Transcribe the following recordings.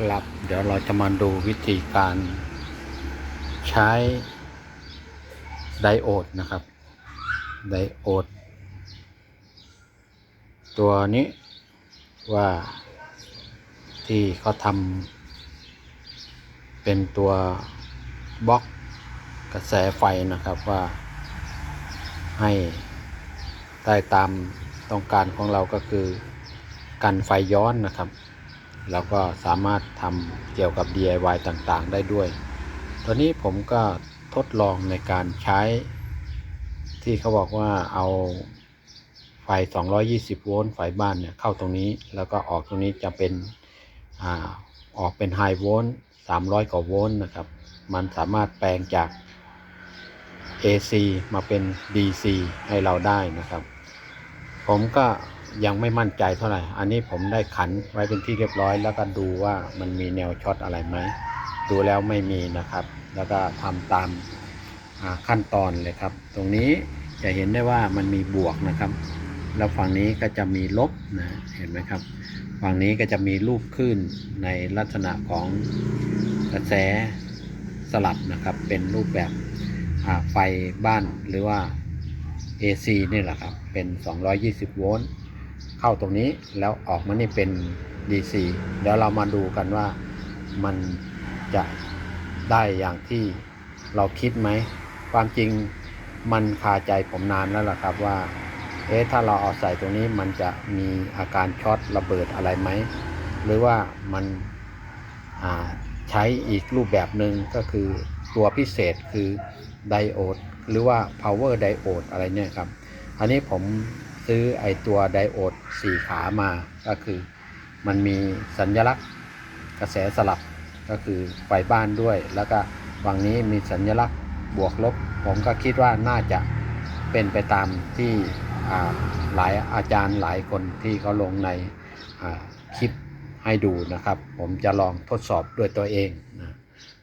ครับ เดี๋ยวเราจะมาดูวิธีการใช้ไดโอดนะครับ ไดโอด ตัวนี้ว่าที่เขาทำเป็นตัวบล็อกกระแสไฟนะครับว่าให้ได้ตามต้องการของเราก็คือกันไฟย้อนนะครับ แล้วก็สามารถทำเกี่ยวกับ DIY ต่างๆ ได้ด้วย ตอนนี้ผมก็ทดลองในการใช้ ที่เขาบอกว่าเอาไฟ 220 โวลต์ไฟบ้านเนี่ยเข้าตรงนี้ แล้วก็ออกตรงนี้จะเป็นอออกเป็นไฮโวลต์300 กว่าโวลต์นะครับ มันสามารถแปลงจาก AC มาเป็น DC ให้เราได้นะครับ ผมก็ ยังไม่มั่นใจเท่าไหร่ อันนี้ผมได้ขันไว้เป็นที่เรียบร้อย แล้วก็ดูว่ามันมีแนวช็อตอะไรไหม ดูแล้วไม่มีนะครับ แล้วก็ทำตามขั้นตอนเลยครับ ตรงนี้จะเห็นได้ว่ามันมีบวกนะครับ แล้วฝั่งนี้ก็จะมีลบนะ เห็นไหมครับ ฝั่งนี้ก็จะมีรูปขึ้นในลักษณะของกระแสสลับนะครับ เป็นรูปแบบไฟบ้านหรือว่า AC นี่แหละครับ เป็น 220 โวลต์ เข้าตรงนี้แล้วออกมานี่เป็น DC เดี๋ยวเรามาดูกันว่ามันจะได้อย่างที่เราคิดไหม ความจริงมันคาใจผมนานแล้วล่ะครับว่า เอ๊ะถ้าเราเอาใส่ตรงนี้มันจะมีอาการช็อตระเบิดอะไรไหม หรือว่ามันใช้อีกรูปแบบหนึ่งก็คือตัวพิเศษคือไดโอดหรือว่า power diode อะไรเนี่ยครับ อันนี้ผม ซื้อไอตัวไดโอดสี่ขามาก็คือ มันมีสัญลักษณ์กระแสสลับก็คือไฟบ้านด้วย แล้วก็ฝั่งนี้มีสัญลักษณ์บวกลบ ผมก็คิดว่าน่าจะเป็นไปตามที่หลายอาจารย์หลายคนที่เขาลงในคลิปให้ดูนะครับ ผมจะลองทดสอบด้วยตัวเองนะ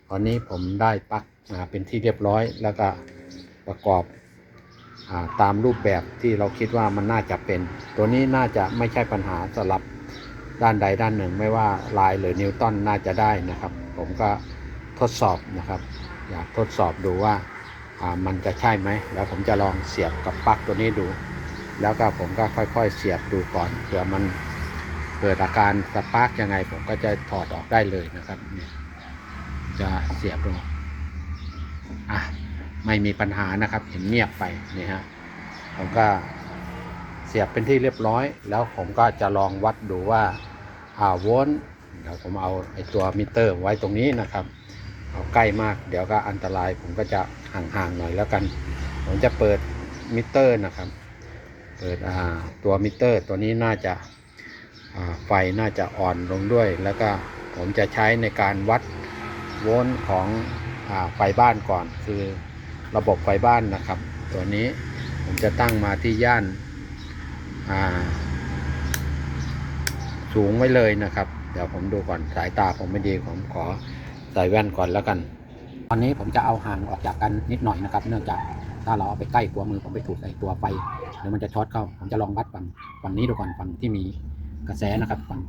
ตอนนี้ผมได้ปักมาเป็นที่เรียบร้อยแล้วก็ประกอบ ตามรูปแบบที่เราคิดว่ามันน่าจะเป็น ตัวนี้น่าจะไม่ใช่ปัญหาสำหรับด้านใดด้านหนึ่ง ไม่ว่าลายหรือนิวตันน่าจะได้นะครับ ผมก็ทดสอบนะครับ อยากทดสอบดูว่ามันจะใช่ไหม แล้วผมจะลองเสียบกับปลั๊กตัวนี้ดู แล้วก็ผมก็ค่อยๆเสียบดูก่อนเผื่อมันเกิดอาการสปาร์กยังไงผมก็จะถอดออกได้เลยนะครับ จะเสียบดูอะ ไม่มีปัญหานะครับ เห็นเงียบไปนี่ฮะผมก็เสียบเป็นที่เรียบร้อย แล้วผมก็จะลองวัดดูว่าอ่าโวลต์เดี๋ยวผมเอาไอตัวมิเตอร์ไว้ตรงนี้นะครับ เอาใกล้มากเดี๋ยวก็อันตรายผมก็จะห่างๆหน่อยแล้วกัน ผมจะเปิดมิเตอร์นะครับ เปิดอ่าตัวมิเตอร์ ตัวนี้น่าจะไฟน่าจะอ่อนลงด้วย แล้วก็ผมจะใช้ในการวัดโวลต์ของอไฟบ้านก่อนคือ ระบบไฟบ้านนะครับ ตัวนี้ผมจะตั้งมาที่ย่านอ่าสูงไว้เลยนะครับ เดี๋ยวผมดูก่อนสายตาผมไม่ดีผมขอใส่แว่นก่อนแล้วกัน ตอนนี้ผมจะเอาห่างออกจากกันนิดหน่อยนะครับ เนื่องจากถ้าเราเอาไปใกล้ตัวมือผมไปถูกไอตัวไฟเดี๋ยวมันจะช็อตเข้า ผมจะลองวัดฝั่งฝั่งนี้ดูก่อนฝั่งที่มีกระแสนะครับฝั่ง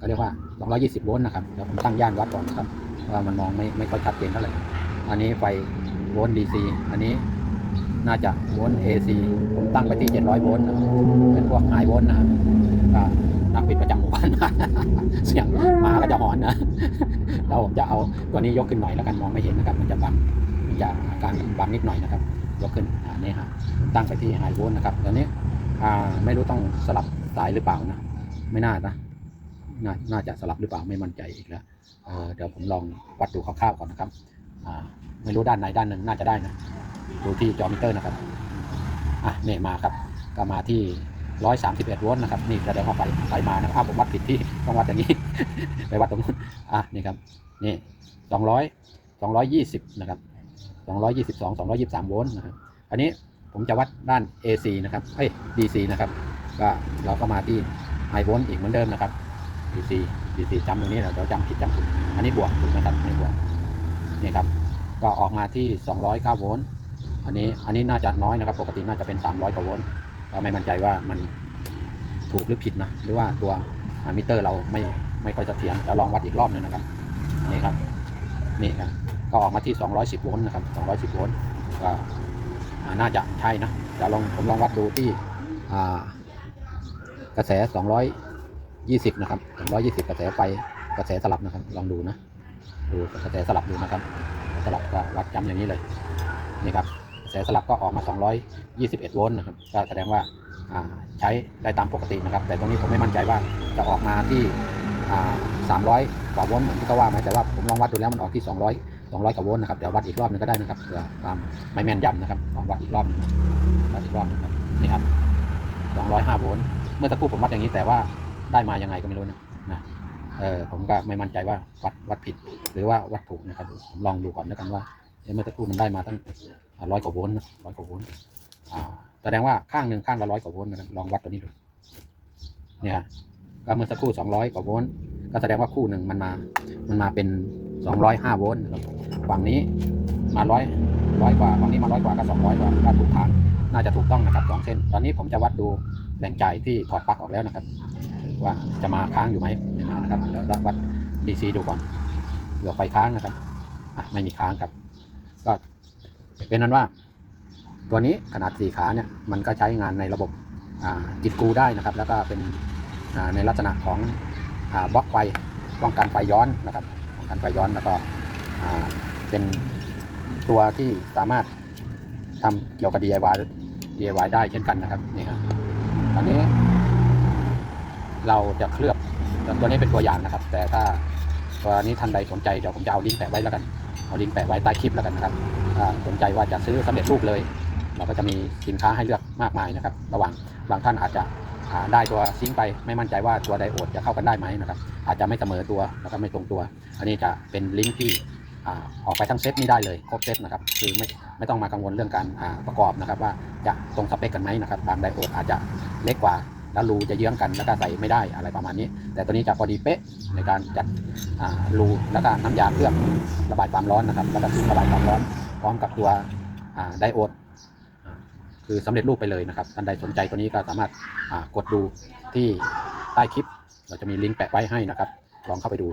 ก็เรียกว่า 220 โวลต์นะครับเดี๋ยวผมตั้งย่านวัดก่อนครับว่ามันมองไม่ไม่ค่อยชัดเจนเท่าไหร่อันนี้ไฟ โวลต์ DC อันนี้น่าจะโวลต์ AC ผมตั้งไปที่ 700 โวลต์เป็นพวกไฮโวลต์นะครับก็นักปิดประจำหมู่บ้านเสียงหมาก็จะหอนนะ เราจะเอาตัวนี้ยกขึ้นหน่อยแล้วกันมองไม่เห็นนะครับ มันจะบังมันจะอาการบังนิดหน่อยนะครับ ยกขึ้นอ่านี่ฮะตั้งไปที่ไฮโวลต์นะครับตอนนี้ไม่รู้ต้องสลับสายหรือเปล่านะ ไม่น่านะนาน่าจะสลับหรือเปล่าไม่มั่นใจอีกแล้วเเดี๋ยวผมลองวัดดูคร่าวๆก่อนนะครับ ไม่รู้ด้านไหนด้านหนึ่งน่าจะได้นะดูที่จอมิเตอร์นะครับอะเนี่ยมาครับก็มาที่131โวลต์นะครับนี่แสดงว่าไฟไฟมานะครับอ้าวผมวัดผิดที่ต้องวัดอย่างนี้ ไปวัดตรงนู้นอะนี่ครับนี่200 220นะครับ222 223โวลต์นะครับอันนี้ผมจะวัดด้าน AC นะครับเอ้ย DC นะครับก็เราก็มาที่ไฮโวลต์อีกเหมือนเดิมนะครับ DC DC จำตรงนี้เราเดี๋ยวจำผิดจำถูกอันนี้บวกถูกนะครับอันนี้บวก นี่ครับ ก็ออกมาที่ 209โวลต์อันนี้อันนี้น่าจะน้อยนะครับ ปกติน่าจะเป็น 300กว่าโวลต์ก็ไม่มั่นใจว่ามันถูกหรือผิดนะหรือว่าตัวมิเตอร์เราไม่ไม่ค่อยเสถียรเดี๋ยวลองวัดอีกรอบหนึ่งนะครับนี่ครับนี่ครับก็ออกมาที่ 210โวลต์นะครับ210โวลต์ก็น่าจะใช่นะเดี๋ยวลองผมลองวัดดูที่กระแส 220 นะครับ 220 กระแสไฟกระแสสลับนะครับ ลองดูนะ ดูกระแสสลับดูนะครับสลับก็วัดจำอย่างนี้เลยนี่ครับกระแสสลับก็ออกมา 221 โวลต์นะครับก็แสดงว่าใช้ได้ตามปกตินะครับ แต่ตรงนี้ผมไม่มั่นใจว่าจะออกมาที่ 300 กว่าโวลต์เหมือนที่เขาว่าไหมแต่ว่าผมลองวัดดูแล้วมันออกที่ 200 200 กว่าโวลต์นะครับเดี๋ยววัดอีกรอบนึงก็ได้นะครับเผื่อความไม่แม่นยำนะครับลองวัดอีกรอบวัดอีกรอบนึงครับนี่ครับ 205 โวลต์เมื่อสักครู่ผมวัดอย่างนี้แต่ว่าได้มายังไงก็ไม่รู้นะ เออผมก็ไม่มั่นใจว่าวัดวัดผิด หรือว่าวัดถูกนะครับผมลองดูก่อนแล้วกันว่าเมื่อสักครู่มันได้มาตั้งร้อยกว่าโวลต์ร้อยกว่าโวลต์อ่าแสดงว่าข้างหนึ่งข้างละร้อยกว่าโวลต์นะครับลองวัดตัวนี้ดูเนี่ยก็เมื่อสักครู่สองร้อยกว่าโวลต์ก็แสดงว่าคู่หนึ่งมันมา มันมาเป็นสองร้อยห้าโวลต์นรับฝั่งนี้มาร้อยร้อยกว่าฝั่งนี้มาร้อยกว่าก็สองร้อยกว่าก็ถูกทางน่าจะถูกต้องนะครับสองเส้น ตอนนี้ผมจะวัดดูแหล่งจ่ายที่ถอดปลั๊กออกแล้วนะครับ ว่าจะมาค้างอยู่ไหม นะครับเดี๋ยววัด DC ดูก่อนเผื่อไฟค้างนะครับอะไม่มีค้างครับ ก็เป็นนั้นว่า ตัวนี้ขนาดสี่ขาเนี่ยมันก็ใช้งานในระบบจิตกูได้นะครับ แล้วก็เป็นในลักษณะของอบล็อกไฟป้องกันไฟย้อนนะครับป้องกันไฟย้อนแล้วก็เป็นตัวที่สามารถทำเกี่ยวกับ DIY DIY ได้เช่นกันนะครับนี่ครับตอนนี้ เราจะเคลือบ ตัวนี้เป็นตัวอย่างนะครับ แต่ถ้าตัวนี้ท่านใดสนใจเดี๋ยวผมจะเอาลิงก์แปะไว้แล้วกัน เอาลิงก์แปะไว้ใต้คลิปแล้วกันนะครับสนใจว่าจะซื้อสำเร็จรูปเลย เราก็จะมีสินค้าให้เลือกมากมายนะครับ ระหว่างบางท่านอาจจะอ่าได้ตัวซิงไปไม่มั่นใจว่าตัวไดโอดจะเข้ากันได้ไหมนะครับ อาจจะไม่เสมอตัวแล้วก็ไม่ตรงตัว อันนี้จะเป็นลิงก์ที่อออกไปทั้งเซตนี้ได้เลยครบเซตนะครับคือไม่ไม่ต้องมากังวลเรื่องการประกอบนะครับ ว่าจะตรงสเปคกันไหมนะครับบางไดโอดอาจจะเล็กกว่า แล้วรูจะเยื้องกันแล้วก็ใส่ไม่ได้อะไรประมาณนี้ แต่ตัวนี้จะพอดีเป๊ะในการจัดรูแล้วก็น้ำยาเคลือบระบายความร้อนนะครับแล้วก็ซิงระบายความร้อนพร้อมกับตัวไดโอดคือสำเร็จรูปไปเลยนะครับท่านใดสนใจตัวนี้ก็สามารถกดดูที่ใต้คลิป เราจะมีลิงก์แปะไว้ให้นะครับ ลองเข้าไปดู